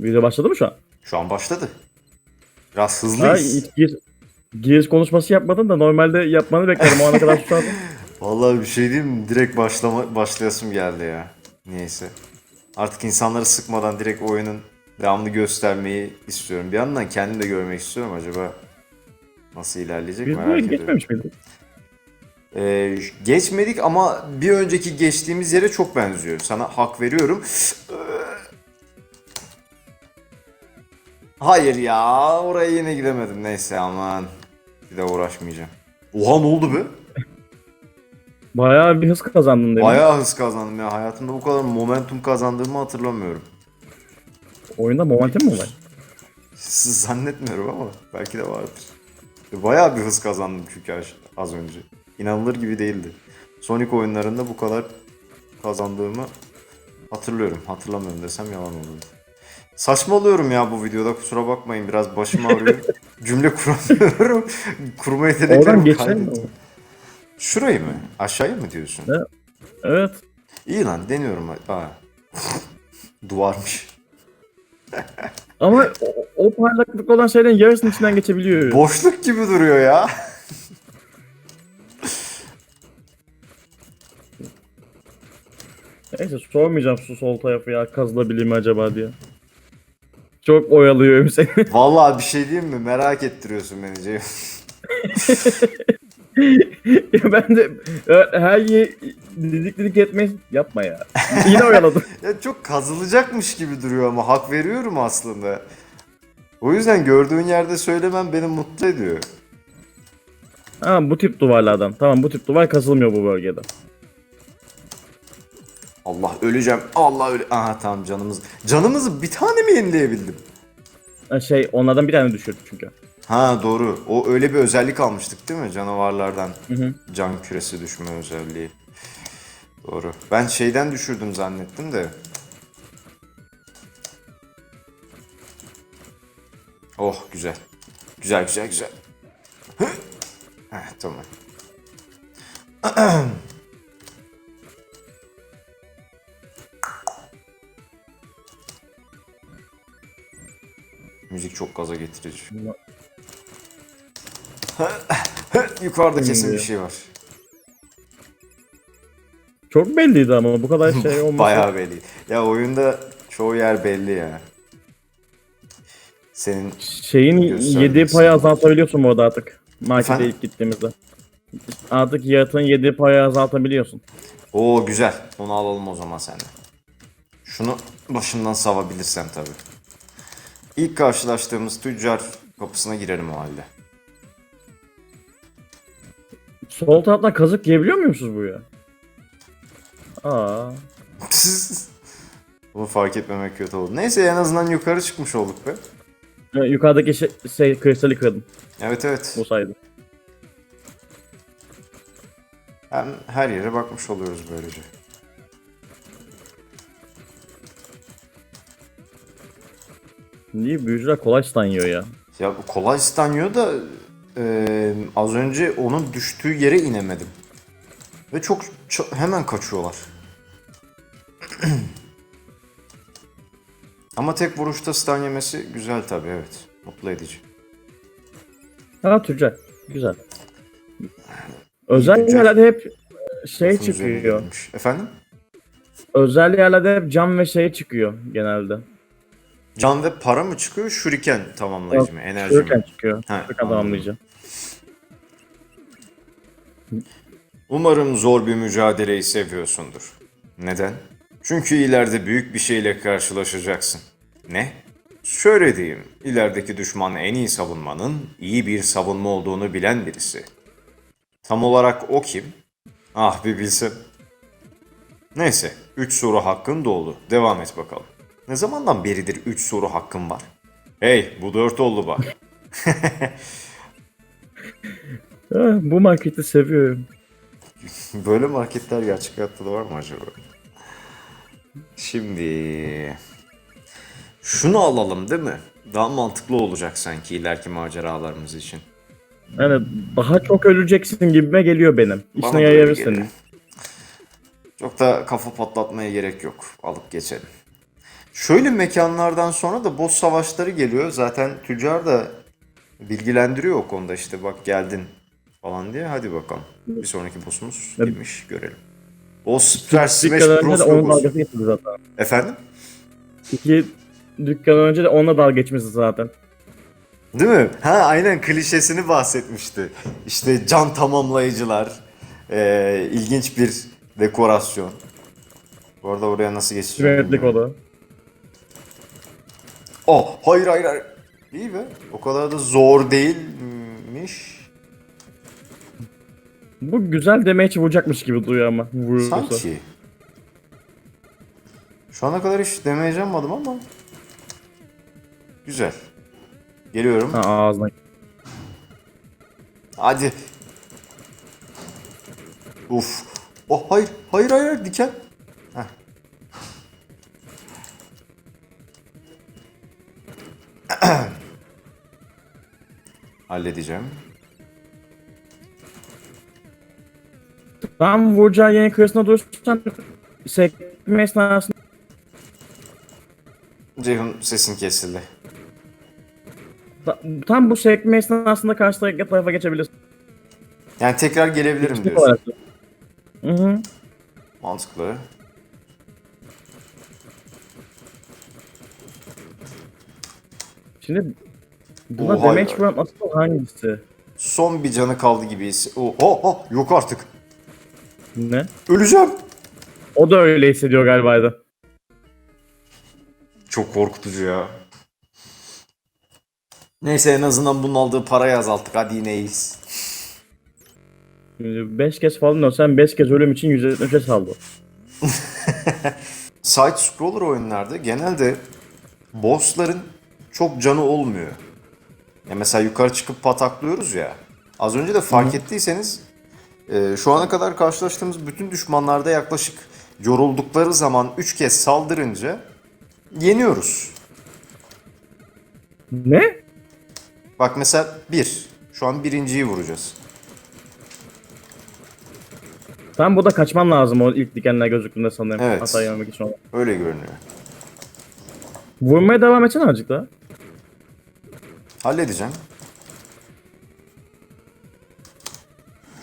Video başladı mı şu an? Şu an başladı. Biraz Ha, hızlıyız. hiç gir, giriş konuşması yapmadın da normalde yapmanı beklerim o ana kadar susadım. Vallahi bir şey diyeyim mi? Direkt başlama, başlayasım geldi ya. Neyse. Artık insanları sıkmadan direkt oyunun devamlı göstermeyi istiyorum. Bir yandan kendim de görmek istiyorum. Acaba nasıl ilerleyecek Biz merak ediyorum. geçmemiş miydik? Ee, geçmedik ama bir önceki geçtiğimiz yere çok benziyor. Sana hak veriyorum. Hayır ya oraya yine gidemedim. Neyse aman. Bir de uğraşmayacağım. Oha ne oldu be? Bayağı bir hız kazandın değil mi? Bayağı hız kazandım ya. Hayatımda bu kadar momentum kazandığımı hatırlamıyorum. Oyunda momentum mu var? Zannetmiyorum ama belki de vardır. Bayağı bir hız kazandım çünkü az- az önce. İnanılır gibi değildi. Sonic oyunlarında bu kadar kazandığımı hatırlıyorum. Hatırlamıyorum desem yalan olur. Saçmalıyorum ya bu videoda kusura bakmayın biraz başım ağrıyor. Cümle kuramıyorum. Kurma mi? kaybettim. Şurayı mı? Aşağıya mı diyorsun? Evet. İyi lan deniyorum. Aa. Duvarmış. Ama o, o parlaklık olan şeylerin yarısının içinden geçebiliyor. Boşluk gibi duruyor ya. Neyse sormayacağım su sol tarafı ya kazılabilir mi acaba diye. Çok oyalıyorum seni. Vallahi bir şey diyeyim mi? Merak ettiriyorsun beni Ceyhun. Ya ben de e, her yer didik didik etmeyi yapma ya. Yine oyaladım. ya çok kazılacakmış gibi duruyor ama hak veriyorum aslında. O yüzden gördüğün yerde söylemem beni mutlu ediyor. ha bu tip duvarlardan. Tamam bu tip duvar kazılmıyor bu bölgede. Allah öleceğim. Allah öyle. Aha tamam canımız. Canımızı bir tane mi yenileyebildim? Şey onlardan bir tane düşürdü çünkü. Ha doğru. O öyle bir özellik almıştık değil mi? Canavarlardan Hı hı. can küresi düşme özelliği. Doğru. Ben şeyden düşürdüm zannettim de. Oh güzel. Güzel güzel güzel. Heh, tamam. Müzik çok gaza getirici. Yukarıda kesin bir şey var. Çok belliydi ama bu kadar şey olması. Bayağı belli. Ya oyunda çoğu yer belli ya. Senin Şeyin yediği payı azaltabiliyorsun bu arada artık. Markete Efendim? ilk gittiğimizde. Artık yaratığın yediği payı azaltabiliyorsun. o güzel. Onu alalım o zaman senden. Şunu başından savabilirsem tabii. İlk karşılaştığımız tüccar kapısına girelim o halde. Sol taraftan kazık yiyebiliyor muymuşuz buraya? Aa. Bunu fark etmemek kötü oldu. Neyse en azından yukarı çıkmış olduk be. Yukarıdaki şey, şey kristali kırdım Evet evet. bu sayede. Hem her yere bakmış oluyoruz böylece. Niye büyücüler kolay stun yiyor ya? Ya bu kolay stanyo da e, az önce onun düştüğü yere inemedim. Ve çok hemen kaçıyorlar. Ama tek vuruşta stun yemesi güzel tabii evet. Mutlu edici. Ha tüccar. Güzel. Özel yerlerde hep şey Lafın çıkıyor. Efendim? Özel yerlerde hep cam ve şey çıkıyor genelde. Can ve para mı çıkıyor? Şuriken tamamlayıcı mı? Enerji Şuradan mi? çıkıyor. Ha, Şuradan anladım. tamamlayacağım. Umarım zor bir mücadeleyi seviyorsundur. Neden? Çünkü ileride büyük bir şeyle karşılaşacaksın. Ne? Şöyle diyeyim, ilerideki düşman en iyi savunmanın iyi bir savunma olduğunu bilen birisi. Tam olarak o kim? Ah bir bilsem. Neyse, 3 soru hakkın doğdu. Devam et bakalım. Ne zamandan beridir 3 soru hakkın var? Hey, bu 4 oldu bak. Ha, bu marketi seviyorum. Böyle marketler gerçek hayatta da var mı acaba? Şimdi şunu alalım değil mi? Daha mantıklı olacak sanki ileriki maceralarımız için. Yani daha çok öleceksin gibime geliyor benim. Bana İşine da öyle yarayabilir geliyor. senin. Çok da kafa patlatmaya gerek yok. Alıp geçelim. Şöyle mekanlardan sonra da boss savaşları geliyor. Zaten tüccar da bilgilendiriyor o konuda işte bak geldin falan diye. Hadi bakalım. Bir sonraki boss'umuz Evet. kimmiş görelim. Boss Super Smash Bros. logosu. Efendim? İki dükkan önce de onunla dalga geçmişti zaten. Değil mi? Ha aynen klişesini bahsetmişti. İşte can tamamlayıcılar. eee, ilginç bir dekorasyon. Bu arada oraya nasıl geçeceğim? Sürekli o da. Oh hayır hayır hayır. İyi be. O kadar da zor değilmiş. Bu güzel damage vuracakmış gibi duruyor ama. Vurursa. Sanki. Şu ana kadar hiç damage yapmadım ama. Güzel. Geliyorum. Ha ağzına. Hadi. Uf. Oh hayır. Hayır hayır, diken. Halledeceğim. Tam vuracağı yerin kıyısına durursan sekme esnasında Ceyhun sesin kesildi. tam bu sekme esnasında karşı tarafa tarafa geçebilirsin. Yani tekrar gelebilirim diyorsun. Hı hı. Mantıklı. Şimdi buna Oha damage ya. vuran asıl hangisi? Son bir canı kaldı gibi. his- Oh, oh, oh, yok artık. Ne? Öleceğim. O da öyle hissediyor galiba da. Çok korkutucu ya. Neyse en azından bunun aldığı parayı azalttık. Hadi yine iyiyiz. 5 kez falan ölsen 5 kez ölüm için 173'e saldı. Side scroller oyunlarda genelde bossların çok canı olmuyor. Ya mesela yukarı çıkıp pataklıyoruz ya. Az önce de fark ettiyseniz e, şu ana kadar karşılaştığımız bütün düşmanlarda yaklaşık yoruldukları zaman 3 kez saldırınca yeniyoruz. Ne? Bak mesela 1. Şu an birinciyi vuracağız. Tam burada kaçman lazım o ilk dikenler gözüktüğünde sanırım. Evet. Hata yememek için. Öyle görünüyor. Vurmaya devam etsene azıcık daha. Halledeceğim.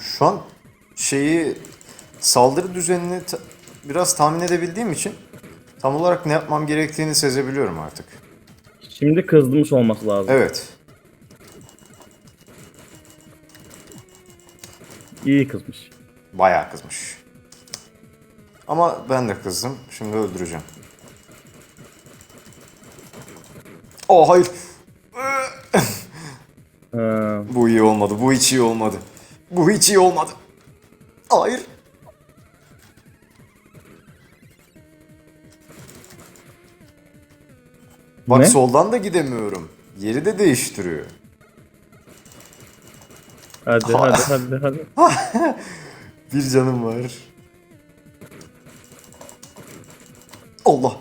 Şu an şeyi saldırı düzenini biraz tahmin edebildiğim için tam olarak ne yapmam gerektiğini sezebiliyorum artık. Şimdi kızmış olması lazım. Evet. İyi kızmış. Bayağı kızmış. Ama ben de kızdım. Şimdi öldüreceğim. Oh hayır. Bu iyi olmadı. Bu hiç iyi olmadı. Bu hiç iyi olmadı. Hayır. Bak Ne? soldan da gidemiyorum. Yeri de değiştiriyor. hadi Ha. hadi hadi hadi. Bir canım var. Allah.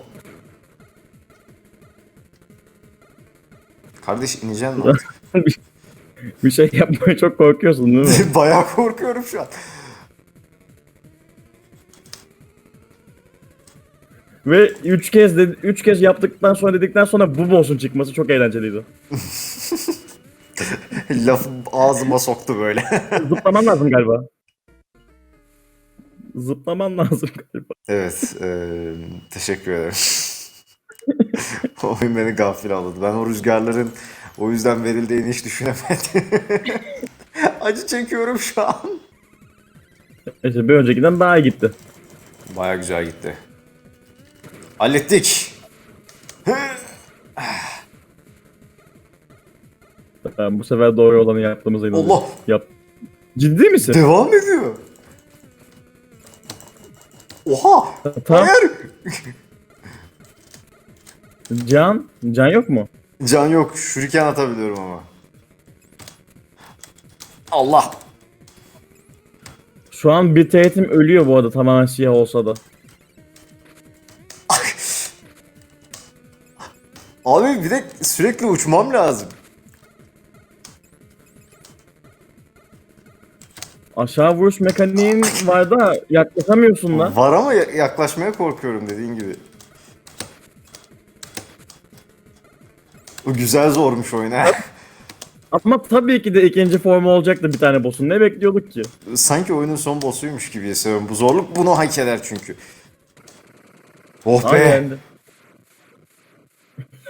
Kardeş ineceksin mi? bir, şey yapmaya çok korkuyorsun değil mi? Bayağı korkuyorum şu an. Ve 3 kez de, üç kez yaptıktan sonra dedikten sonra bu boss'un çıkması çok eğlenceliydi. Lafı ağzıma soktu böyle. Zıplaman lazım galiba. Zıplaman lazım galiba. Evet, eee, teşekkür ederim. Oyun beni gafil aldı. Ben o rüzgarların o yüzden verildiğini hiç düşünemedim. Acı çekiyorum şu an. İşte bir öncekinden daha iyi gitti. Baya güzel gitti. Hallettik. Ben bu sefer doğru olanı yaptığımıza inanıyorum. Allah! Yap. Ciddi misin? Devam ediyor. Oha! Tamam. Hayır! Can? Can yok mu? Can yok. Şuriken atabiliyorum ama. Allah! Şu an bir teğetim ölüyor bu arada tamamen siyah olsa da. Abi bir de sürekli uçmam lazım. Aşağı vuruş mekaniğin var da yaklaşamıyorsun lan. Var ama ya- yaklaşmaya korkuyorum dediğin gibi. O güzel zormuş oyun ha. Ama tabii ki de ikinci formu olacaktı bir tane boss'un. Ne bekliyorduk ki? Sanki oyunun son boss'uymuş gibi hissediyorum. Bu zorluk bunu hak eder çünkü. Oh Aa be. geldi.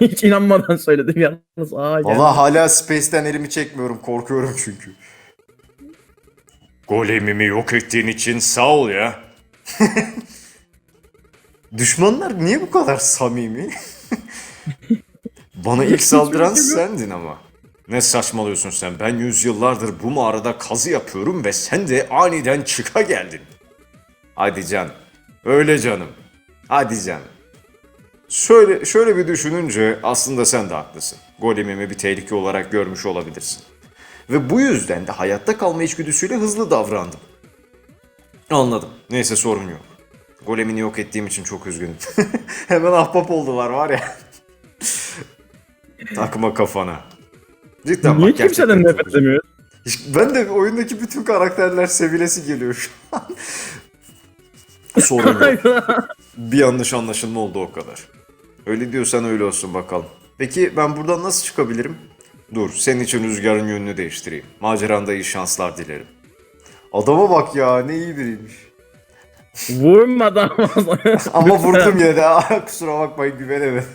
Hiç inanmadan söyledim yalnız. Aa geldi. Valla hala Space'ten elimi çekmiyorum. Korkuyorum çünkü. Golemimi yok ettiğin için sağ ol ya. Düşmanlar niye bu kadar samimi? Bana ilk saldıran sendin ama. Ne saçmalıyorsun sen? Ben yüzyıllardır bu mağarada kazı yapıyorum ve sen de aniden çıka geldin. Hadi can. Öyle canım. Hadi canım. Şöyle, şöyle bir düşününce aslında sen de haklısın. Golemimi bir tehlike olarak görmüş olabilirsin. Ve bu yüzden de hayatta kalma içgüdüsüyle hızlı davrandım. Anladım. Neyse sorun yok. Golemini yok ettiğim için çok üzgünüm. Hemen ahbap oldular var ya. Takma kafana. Cidden Niye bak gerçekten kimseden çok edemiyor? Ben de oyundaki bütün karakterler sevilesi geliyor şu an. Sorun yok. Bir yanlış anlaşılma oldu o kadar. Öyle diyorsan öyle olsun bakalım. Peki ben buradan nasıl çıkabilirim? Dur, senin için rüzgarın yönünü değiştireyim. Maceranda iyi şanslar dilerim. Adama bak ya, ne iyi biriymiş. Vurmadan Ama vurdum yine de. Kusura bakmayın güvenemedim.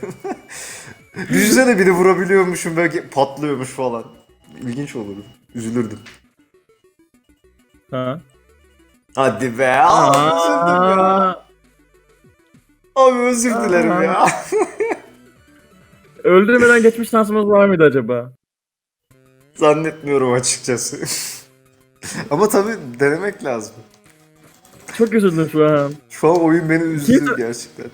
Düşünsene bir de vurabiliyormuşum belki patlıyormuş falan. İlginç olurdu. Üzülürdüm. ha. Hadi be. Aa, üzüldüm ya. Abi özür dilerim ya. öldürmeden geçmiş şansımız var mıydı acaba? Zannetmiyorum açıkçası. Ama tabii denemek lazım. Çok üzüldüm şu an. Şu an oyun beni üzdü gerçekten.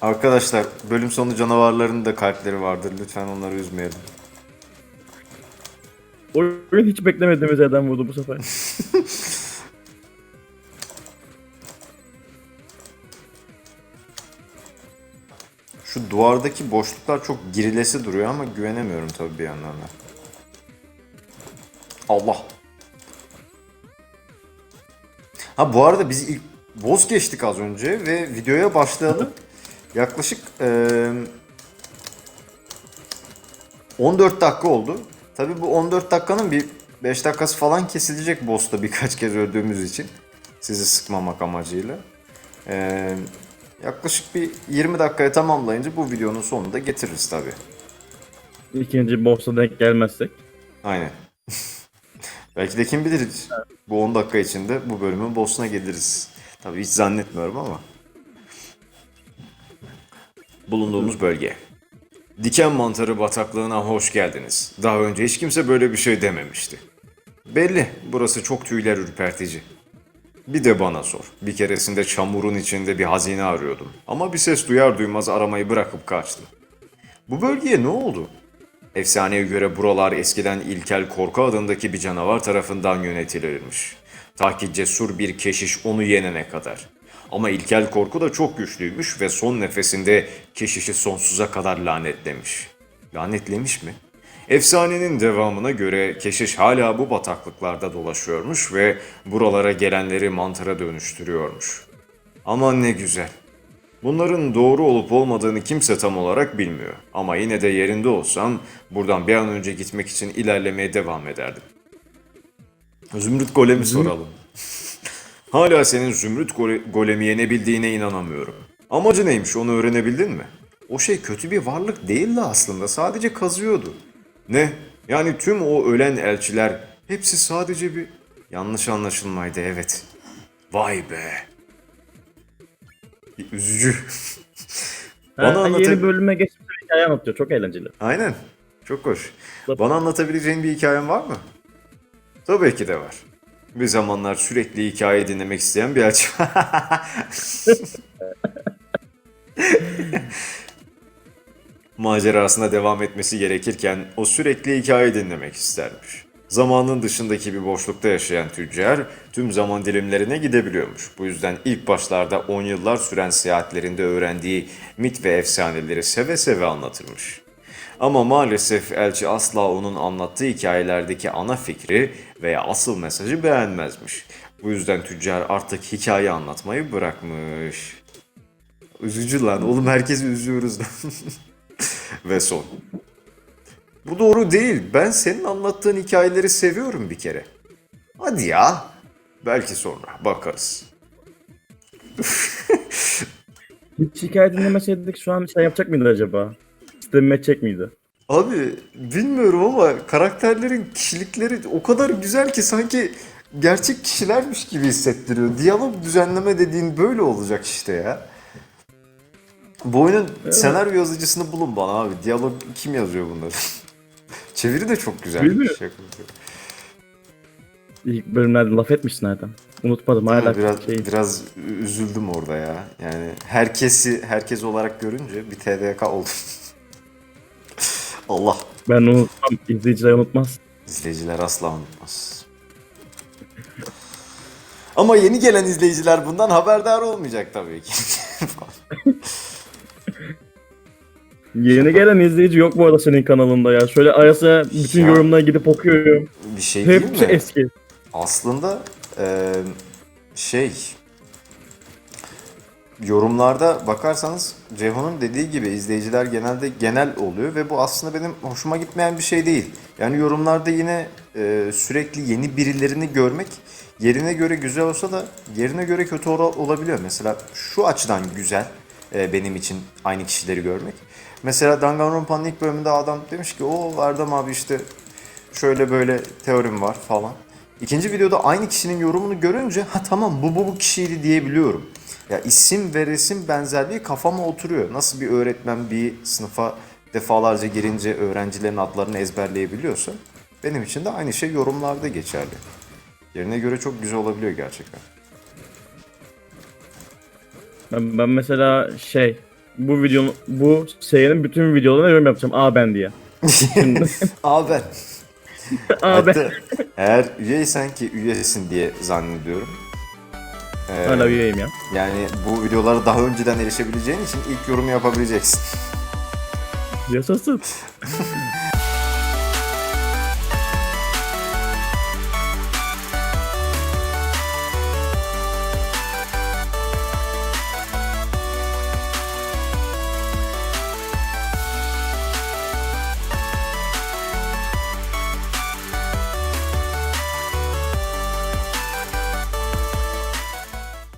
Arkadaşlar bölüm sonu canavarların da kalpleri vardır. Lütfen onları üzmeyelim. Oyun hiç beklemediğimiz yerden vurdu bu sefer. Şu duvardaki boşluklar çok girilesi duruyor ama güvenemiyorum tabii bir yandan da. Allah. Ha bu arada biz ilk boss geçtik az önce ve videoya başlayalım. Yaklaşık eee 14 dakika oldu. Tabii bu 14 dakikanın bir 5 dakikası falan kesilecek boss'ta birkaç kez öldüğümüz için. Sizi sıkmamak amacıyla. Eee yaklaşık bir 20 dakikaya tamamlayınca bu videonun sonunu da getiririz tabii. İkinci boss'a denk gelmezsek. Aynen. Belki de kim bilir bu 10 dakika içinde bu bölümün boss'una geliriz. Tabii hiç zannetmiyorum ama. Bulunduğumuz bölge. Diken mantarı bataklığına hoş geldiniz. Daha önce hiç kimse böyle bir şey dememişti. Belli, burası çok tüyler ürpertici. Bir de bana sor. Bir keresinde çamurun içinde bir hazine arıyordum. Ama bir ses duyar duymaz aramayı bırakıp kaçtım. Bu bölgeye ne oldu? Efsaneye göre buralar eskiden İlkel Korku adındaki bir canavar tarafından yönetilirmiş. Ta ki cesur bir keşiş onu yenene kadar. Ama İlkel Korku da çok güçlüymüş ve son nefesinde keşişi sonsuza kadar lanetlemiş. Lanetlemiş mi? Efsanenin devamına göre keşiş hala bu bataklıklarda dolaşıyormuş ve buralara gelenleri mantara dönüştürüyormuş. Aman ne güzel. Bunların doğru olup olmadığını kimse tam olarak bilmiyor. Ama yine de yerinde olsam buradan bir an önce gitmek için ilerlemeye devam ederdim. Zümrüt Golem'i soralım. Hala senin Zümrüt Gole- Golem'i yenebildiğine inanamıyorum. Amacı neymiş onu öğrenebildin mi? O şey kötü bir varlık değildi aslında sadece kazıyordu. Ne? Yani tüm o ölen elçiler hepsi sadece bir yanlış anlaşılmaydı evet. Vay be. Üzücü. Bana Ha, anlatayım. yeni bölüme geçmiş bir hikaye anlatıyor. Çok eğlenceli. Aynen. Çok hoş. Bana anlatabileceğin bir hikayen var mı? Tabii ki de var. Bir zamanlar sürekli hikaye dinlemek isteyen bir elçi. Macerasına devam etmesi gerekirken o sürekli hikaye dinlemek istermiş. Zamanın dışındaki bir boşlukta yaşayan tüccar tüm zaman dilimlerine gidebiliyormuş. Bu yüzden ilk başlarda 10 yıllar süren seyahatlerinde öğrendiği mit ve efsaneleri seve seve anlatırmış. Ama maalesef elçi asla onun anlattığı hikayelerdeki ana fikri veya asıl mesajı beğenmezmiş. Bu yüzden tüccar artık hikaye anlatmayı bırakmış. Üzücü lan. Oğlum herkesi üzüyoruz lan. Ve son. Bu doğru değil. Ben senin anlattığın hikayeleri seviyorum bir kere. Hadi ya. Belki sonra bakarız. Hiç hikaye dinlemeseydik şu an şey yapacak mıydı acaba? Edecek miydi? Abi bilmiyorum ama karakterlerin kişilikleri o kadar güzel ki sanki gerçek kişilermiş gibi hissettiriyor. Diyalog düzenleme dediğin böyle olacak işte ya. Bu oyunun senaryo yazıcısını bulun bana abi. Diyalog kim yazıyor bunları? Çeviri de çok güzel. Şaka yapıyorum. İlk bölümlerde laf etmişsin nereden? Unutmadım hala biraz şey. biraz üzüldüm orada ya. Yani herkesi herkes olarak görünce bir TDK oldum. Allah. Ben unutmam. izleyiciler unutmaz. İzleyiciler asla unutmaz. Ama yeni gelen izleyiciler bundan haberdar olmayacak tabii ki. Yeni gelen izleyici yok bu arada senin kanalında ya. Şöyle arası bütün Ya. yorumlara gidip okuyorum. bir şey değil Hepsi mi? eski. Aslında eee, şey yorumlarda bakarsanız Ceyhun'un dediği gibi izleyiciler genelde genel oluyor ve bu aslında benim hoşuma gitmeyen bir şey değil. Yani yorumlarda yine eee, sürekli yeni birilerini görmek yerine göre güzel olsa da yerine göre kötü ol- olabiliyor. Mesela şu açıdan güzel eee, benim için aynı kişileri görmek. Mesela Danganronpa'nın ilk bölümünde adam demiş ki o Erdem abi işte şöyle böyle teorim var falan. İkinci videoda aynı kişinin yorumunu görünce ha tamam bu bu bu kişiydi diyebiliyorum. Ya isim ve resim benzerliği kafama oturuyor. Nasıl bir öğretmen bir sınıfa defalarca girince öğrencilerin adlarını ezberleyebiliyorsa benim için de aynı şey yorumlarda geçerli. Yerine göre çok güzel olabiliyor gerçekten. Ben, ben mesela şey bu videonun bu serinin bütün videolarına yorum yapacağım. Aa ben diye. Aa ben. hatta eğer üyeysen ki üyesin diye zannediyorum. Ee, Hala üyeyim ya. Yani bu videolara daha önceden erişebileceğin için ilk yorumu yapabileceksin. Yaşasın.